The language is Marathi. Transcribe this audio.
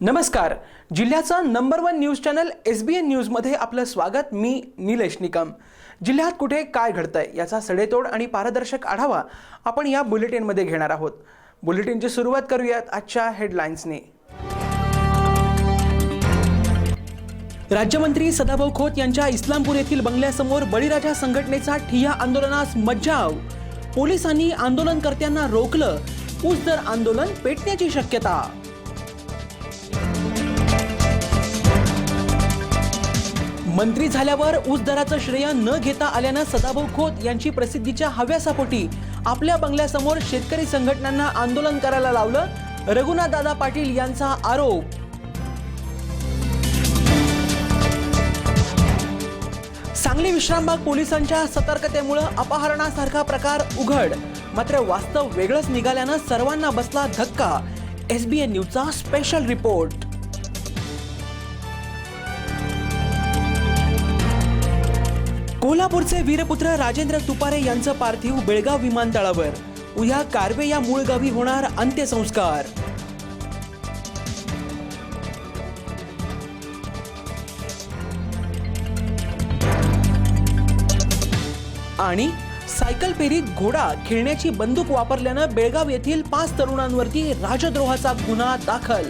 नमस्कार. जिल्ह्याचा number one news channel S B N न्यूजमध्ये आपलं स्वागत. मी निलेश निकम. जिल्ह्यात कुठे काय घडतंय याचा सडेतोड आणि पारदर्शक आढावा आपण या बुलेटिनमध्ये घेणार आहोत. बुलेटिनची सुरुवात करूयात आजच्या हेडलाईन्सने राज्यमंत्री सदाभाऊ खोत यांच्या इस्लामपूर येथील बंगल्यासमोर बळीराजा संघटनेचा ठिय्या आंदोलनास मज्जाव पोलिसांनी आंदोलनकर्त्यांना रोखलं. ऊस दर आंदोलन पेटण्याची शक्यता. मंत्री झाल्यावर ऊस दराचं श्रेय न घेता आल्यानं सदाभाऊ खोत यांची प्रसिद्धीच्या हव्यासापोटी आपल्या बंगल्यासमोर शेतकरी संघटनांना आंदोलन करायला लावलं. रघुनाथ दादा पाटील यांचा आरोप. सांगली विश्रामबाग पोलिसांच्या सतर्कतेमुळे अपहरणासारखा प्रकार उघड. मात्र वास्तव वेगळंच निघाल्यानं सर्वांना बसला धक्का. एसबीएन न्यूजचा स्पेशल रिपोर्ट कोल्हापूरचे वीरपुत्र राजेंद्र तुपारे यांचं पार्थिव बेळगाव विमानतळावर. उद्या कारवे या मूळ गावी होणार अंत्यसंस्कार. आणि सायकल फेरीत घोडा खेळण्याची बंदूक वापरल्यानं बेळगाव येथील पाच तरुणांवरती राजद्रोहाचा गुन्हा दाखल.